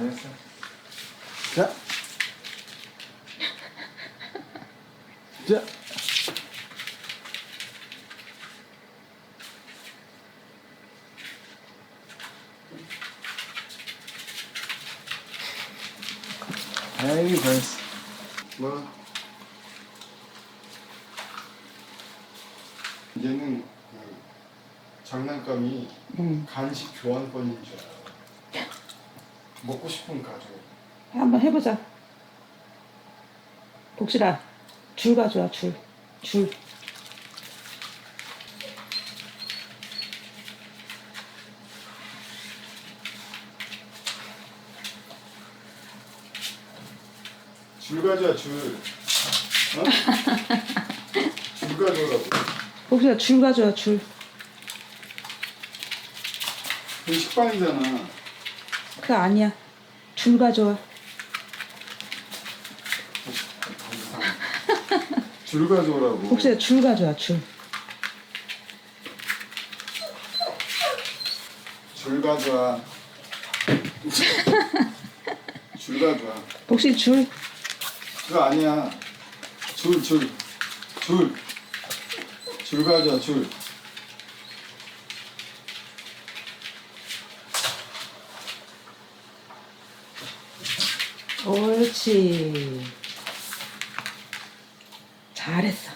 잘했어. 자. 자. 에이, 벌써. 뭐. 얘는 그 장난감이 응. 간식 교환권인 줄 알아. 먹고 싶으면 가져. 한번 해보자. 복실아, 줄 가져와, 줄. 줄. 줄 가져와 줄. 어? 줄 가져오라고. 복실아, 줄 가져와, 줄. 그 식빵이잖아. 그거 아니야. 줄 가져와. 줄 가져오라고. 복실아, 줄 가져와, 줄. 줄 가져와. 줄 가져와. 복실 줄. 그거 아니야. 줄, 줄. 줄. 줄 가져와, 줄. 옳지. 잘했어.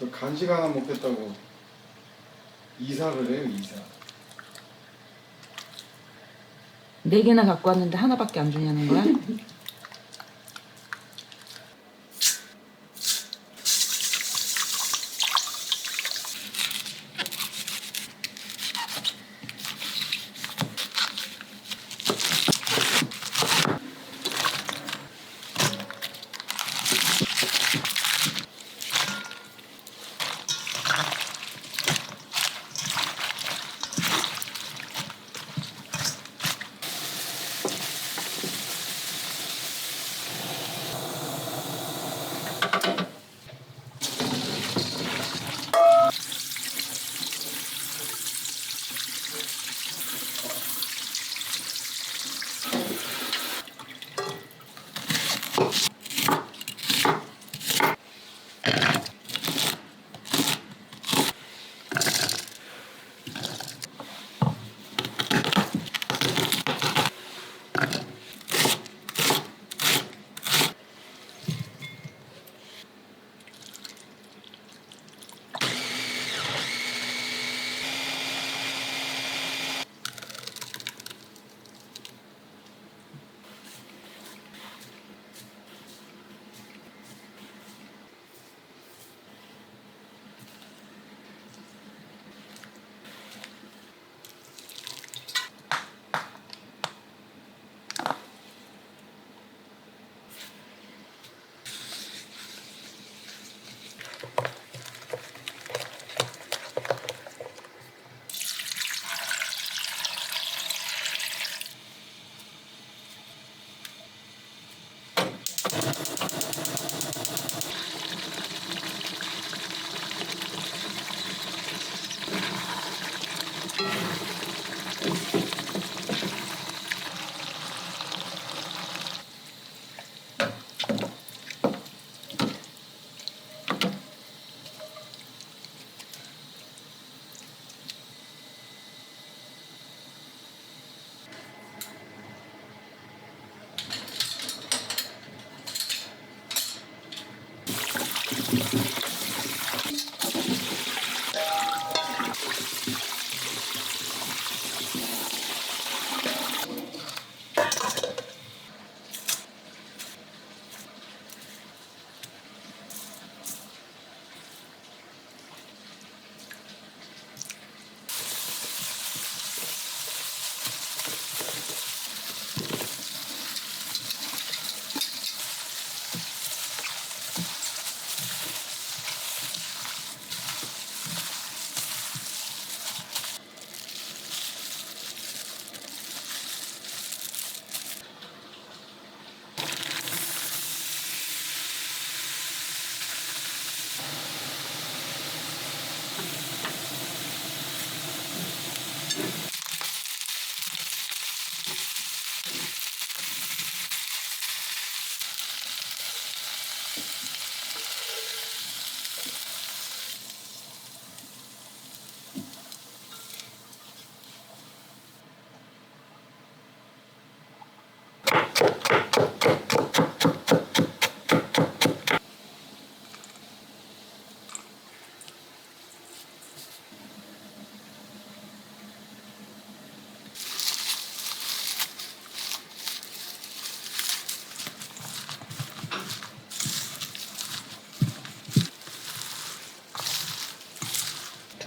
너 간식 하나 먹겠다고 이사를 해요, 이사. 네 개나 갖고 왔는데 하나밖에 안 주냐는 거야?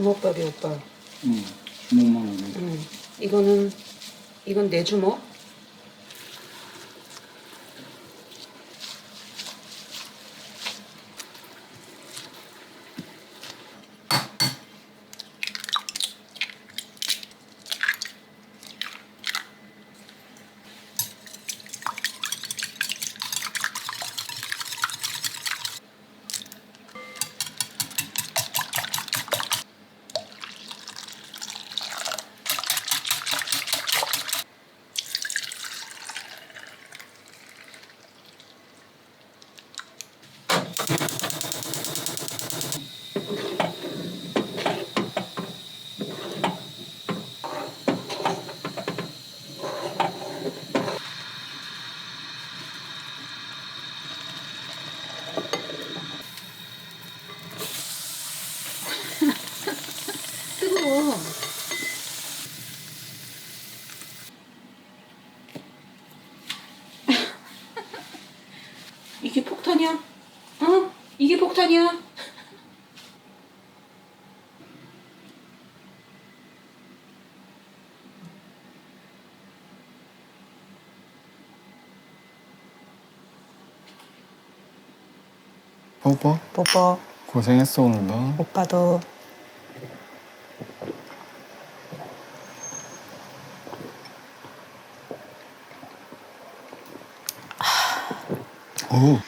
주먹밥이 오빠. 응. 주먹만 오네. 응. 이거는 이건 내 주먹. 뜨거워. 이게 폭탄이야? 어? 이게 폭탄이야? 뽀뽀? 뽀뽀. 고생했어 오늘도. 오빠도. 어우.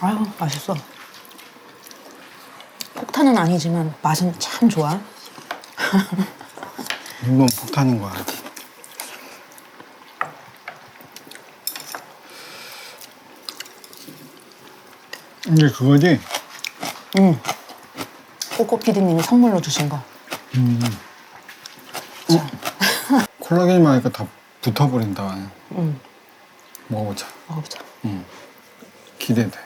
아유 맛있어. 폭탄은 아니지만 맛은 참 좋아. 이건 폭탄인 거야. 이게 그거지? 응. 꼬꼬 PD님이 선물로 주신 거. 콜라겐이 많으니까 다 붙어버린다. 응. 먹어보자. 먹어보자. 기대돼.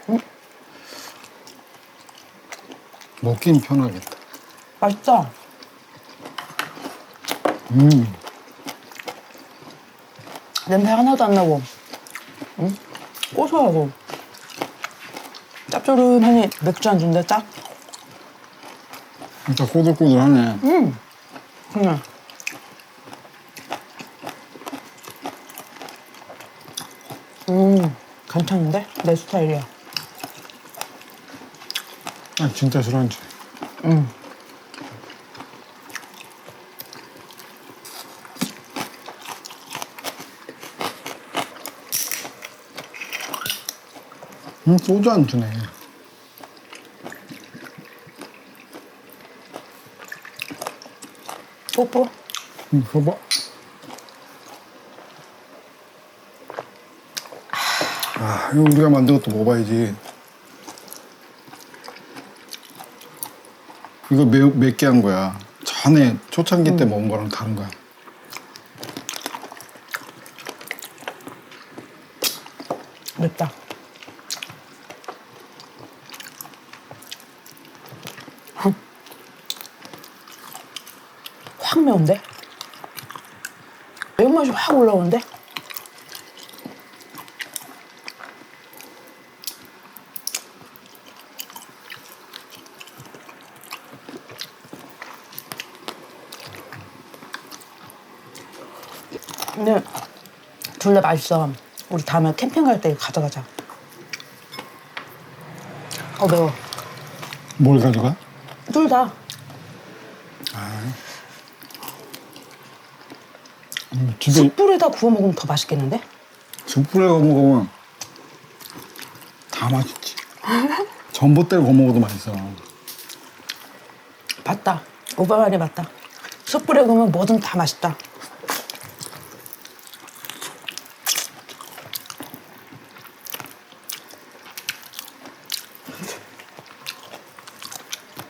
먹긴 편하겠다. 맛있다. 음. 냄새 하나도 안 나고. 응? 고소하고. 짭조름하니 맥주 안주인데 짭? 진짜 꼬들꼬들하네. 응. 그냥. 음, 괜찮은데? 내 스타일이야. 아, 진짜 술안주. 응. 음, 소주 안 주네. 뽀뽀? 음, 봐봐. 아, 이거 우리가 만든 것도 먹어봐야지. 이거 매, 맵게 한 거야. 전에 초창기 때 먹은 거랑 다른 거야. 맵다. 매운데? 매운맛이 확 올라오는데? 근데 둘 다 맛있어. 우리 다음에 캠핑 갈 때 가져가자. 어 매워. 뭘 가져가? 둘 다. 음, 숯불에다 구워 먹으면 더 맛있겠는데? 숯불에 구워 먹으면 다 맛있지. 전봇대를 구워 먹어도 맛있어. 맞다. 오빠 말이 맞다. 숯불에 구우면 뭐든 다 맛있다.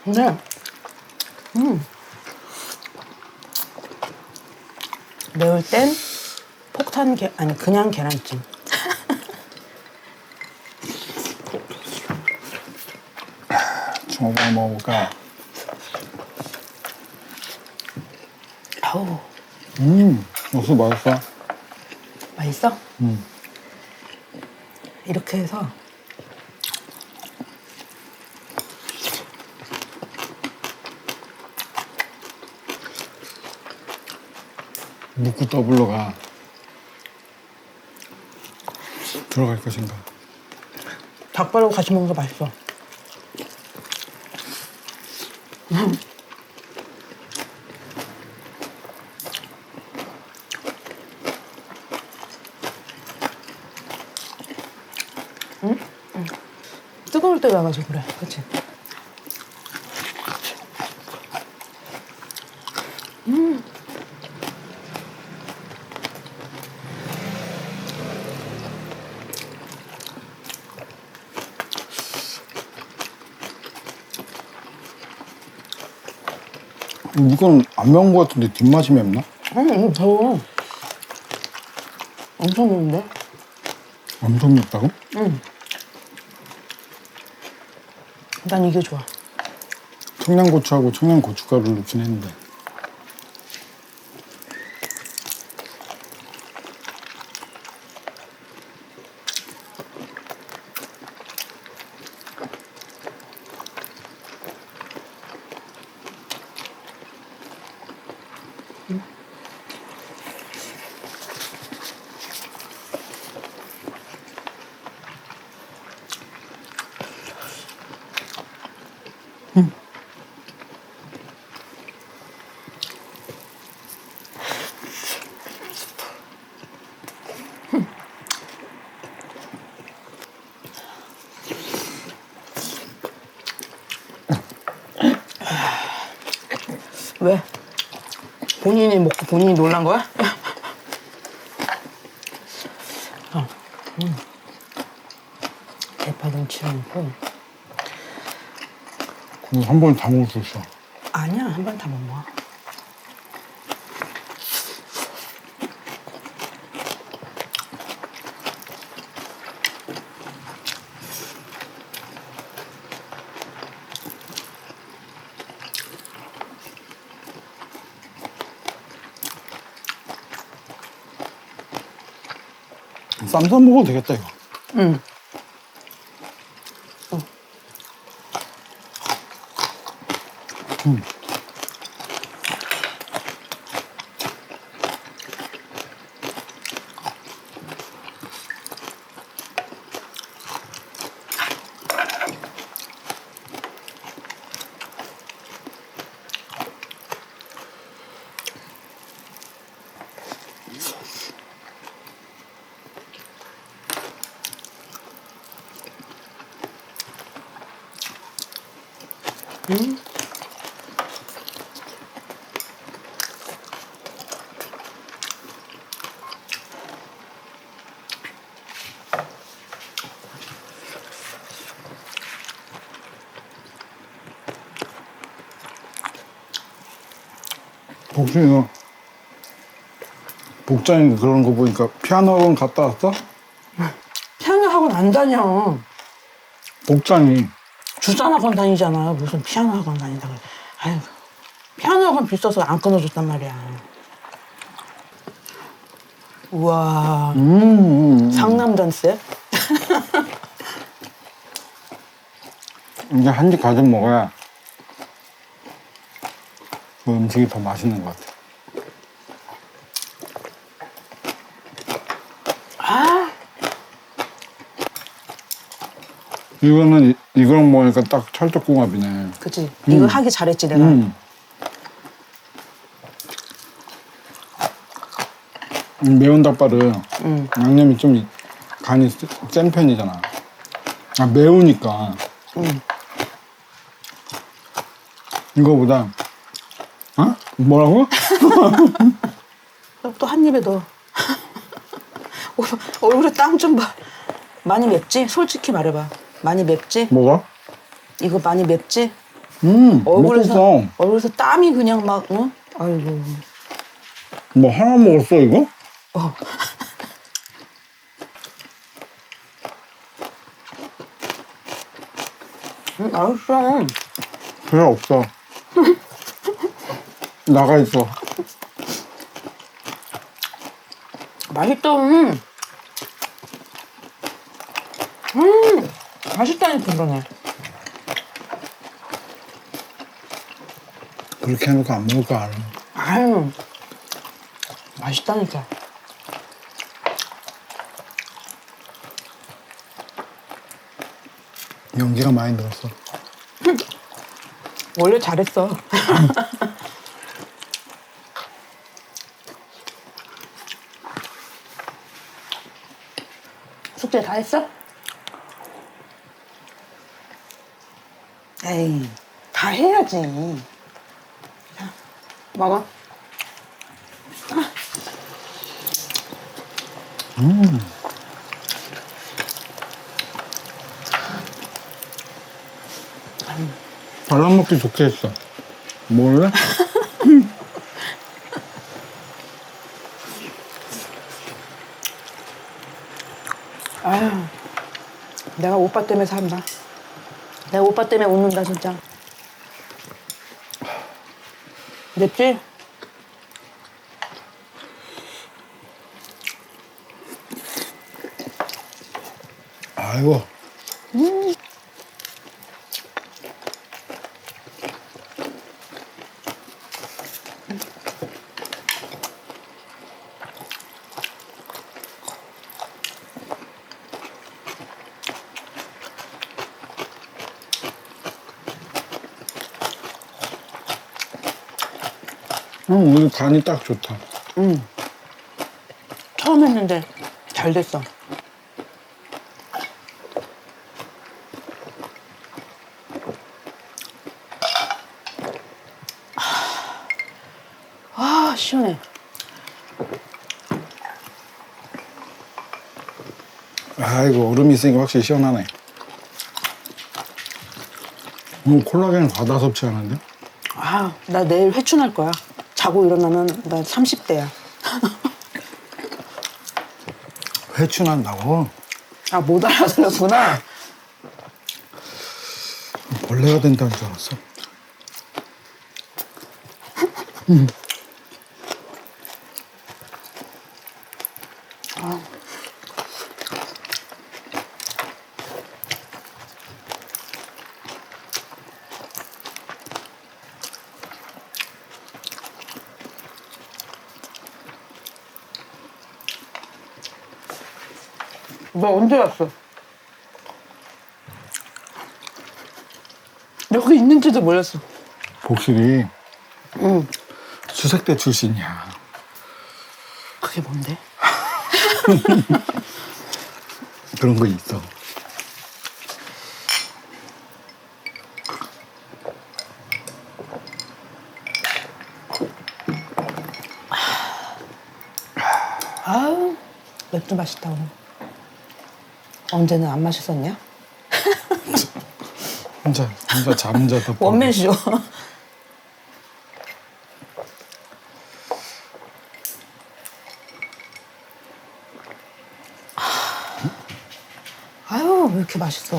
근데, 음. 매울 땐 폭탄 계, 아니, 그냥 계란찜. 저거 먹어볼까? 아우, 음, 어서 맛있어. 맛있어? 음. 이렇게 해서 묵고 더블로 가 들어갈 것인가? 닭발하고 같이 먹는 게 맛있어. 뜨거울 때 와가지고 그래, 그렇지? 이건 안 매운 것 같은데 뒷맛이 맵나? 응, 이거 더워. 엄청 매운데? 엄청 맵다고? 응. 난 이게 좋아. 청양고추하고 청양고춧가루를 넣긴 했는데 왜? 본인이 먹고 본인이 놀란 거야? 어, 음. 대파 김치 넣고 그거 한 번에 다 먹을 수 있어 아니야 한 번 다 못 먹어. 쌈싸 먹어도 되겠다 이거 응. 복순이 너 복장이 그런 거 보니까 피아노 학원 갔다 왔어? 피아노 학원 안 다녀. 복장이 주산 학원 다니잖아. 무슨 피아노 학원 다닌다 그래. 아유, 피아노 학원 비싸서 안 끊어줬단 말이야. 우와, 음, 음. 상남 dan스야? 이제 한 입 가득 먹어야 그 음식이 더 맛있는 것 같아 아, 이거는 이, 이거랑 먹으니까 딱 찰떡궁합이네 그치. 이거 하기 잘했지 내가. 음. 이 매운 닭발은 음. 양념이 좀 간이 세- 센 편이잖아. 아 매우니까 음. 이거보다 어? 뭐라고? 또 한 입에 넣어. 얼굴에 땀 좀 봐. 많이 맵지? 솔직히 말해봐. 많이 맵지? 뭐가? 이거 많이 맵지? 음 얼굴에서 먹었어. 얼굴에서 땀이 그냥 막 어? 아이고. 뭐 하나 먹었어 이거? 어. 음, 맛있어. 필요 없어. 나가 있어. 맛있다. 음. 음, 맛있다니까 그러네. 그렇게 해놓고 안 먹을 거 알아. 아유, 맛있다니까. 연기가 많이 늘었어. 원래 잘했어. 숙제 다 했어? 에이, 다 해야지. 자, 먹어. 발라 먹기 좋게 했어. 몰래? 아유, 내가 오빠 때문에 산다. 내가 오빠 때문에 웃는다, 진짜. 맵지? 아이고. 응, 오늘 간이 딱 좋다. 응. 처음 했는데 잘 됐어. 아, 시원해. 아이고, 얼음이 있으니까 확실히 시원하네. 오늘 콜라겐 과다 섭취하는데? 아, 나 내일 회춘할 거야. 자고 일어나면 나 30대야. 회춘한다고? 아, 못 알아들었구나. 벌레가 된다는 줄 알았어. 너 언제 왔어? 여기 있는지도 몰랐어. 복실이 응. 수색대 출신이야. 그게 뭔데? 그런 거 있어. 아우, 맥주 맛있다, 오늘. 언제는 안 마셨었냐? 혼자 혼자 잠 자다 보고. 원맨쇼. 아유, 왜 이렇게 맛있어?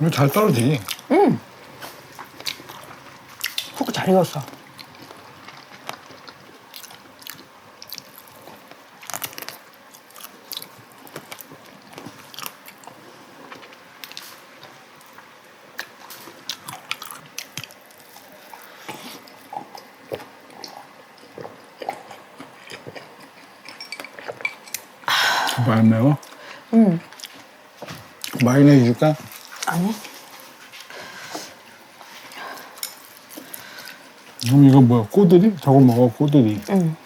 이거 잘 떨어지지. 푹잘 익었어. 많이 매워? 응. 마요네즈 줄까? 아니? 그럼 이거 뭐야? 꼬들이? 저거 먹어, 꼬들이. 응.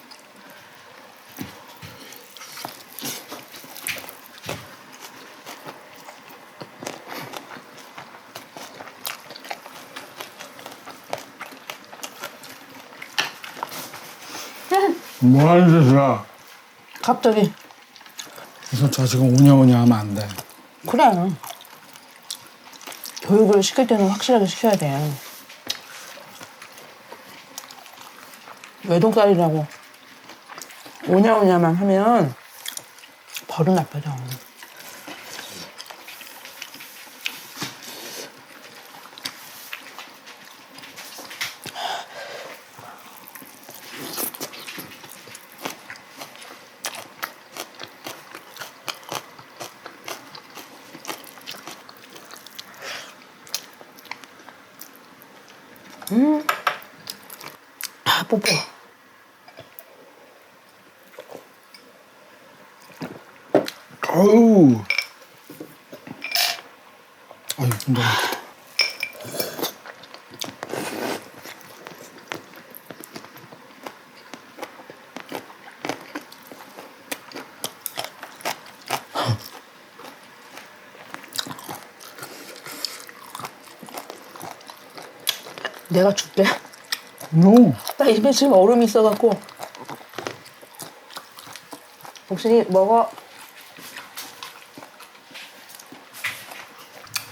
뭐 하는 짓이야? 갑자기. 그래서 저 지금 오냐오냐 하면 안 돼. 그래. 교육을 시킬 때는 확실하게 시켜야 돼. 외동딸이라고 오냐오냐만 하면 버릇 나빠져. 아, 뽀뽀. 어우. 아유, 너무. 내가 줄게. 노. 나 입에 지금 얼음이 있어갖고. 혹시 먹어?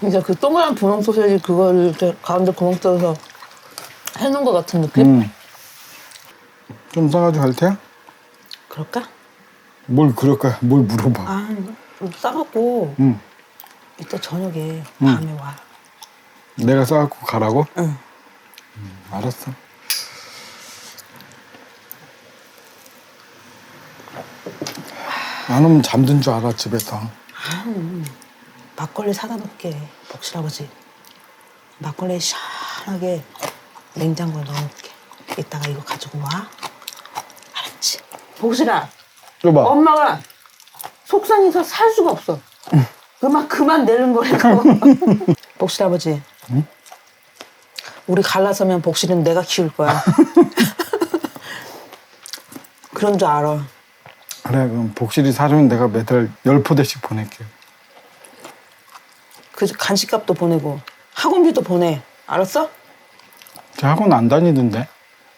이제 그 동그란 분홍 소세지 그거를 이렇게 가운데 구멍 뚫어서 해놓은 것 같은 느낌? 음. 좀 싸가지고 갈 테야? 그럴까? 뭘 그럴까? 뭘 물어봐. 아, 좀 싸갖고 응. 이따 저녁에 밤에 와. 내가 싸갖고 가라고? 응. 알았어. 안 오면 잠든 줄 알아, 집에서. 막걸리 사다 놓을게, 복실 아버지. 막걸리 시원하게 냉장고에 넣어놓을게. 이따가 이거 가지고 와. 알았지? 복실아, 줘봐. 엄마가 속상해서 살 수가 없어. 그만 그만 내는 거라고. 복실 아버지. 우리 갈라서면 복실은 내가 키울 거야. 그런 줄 알아. 그래, 그럼 복실이 사주면 내가 매달 열 포대씩 보낼게. 그 간식값도 보내고 학원비도 보내. 알았어? 쟤 학원 안 다니던데?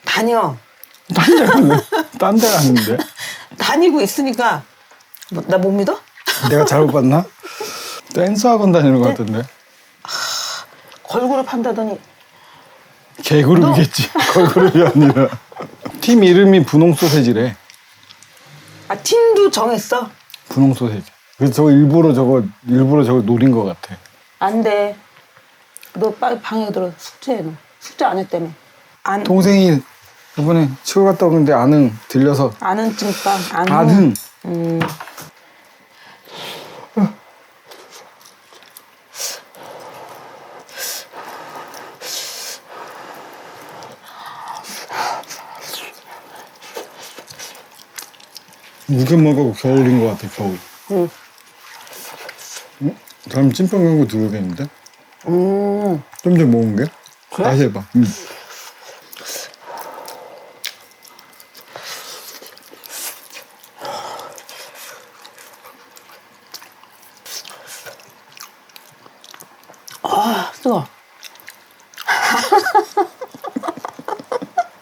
다녀. 딴데 갔는데? 딴데 갔는데? 다니고 있으니까 나못 믿어? 내가 잘못 봤나? 댄스 학원 다니는 것 같던데? 걸그룹 한다더니 개그룹이겠지. 걸그룹이 아니라. 팀 이름이 분홍 소세지래. 아 팀도 정했어. 분홍 소세지. 그래서 저거 일부러 저거 일부러 저거 노린 것 같아. 안 돼. 너 빨리 방에 들어 숙제해 너. 숙제 안 했다며. 안 동생이 이번에 치과 갔다 오는데 아는 들려서 아는 찐빵 안 아는 음. 먹고 겨울인 것 같아 겨울. 응. 응? 다음 찐빵 광고 들어오겠는데? 음. 좀 전에 먹은 게? 그래? 다시 해봐. 응.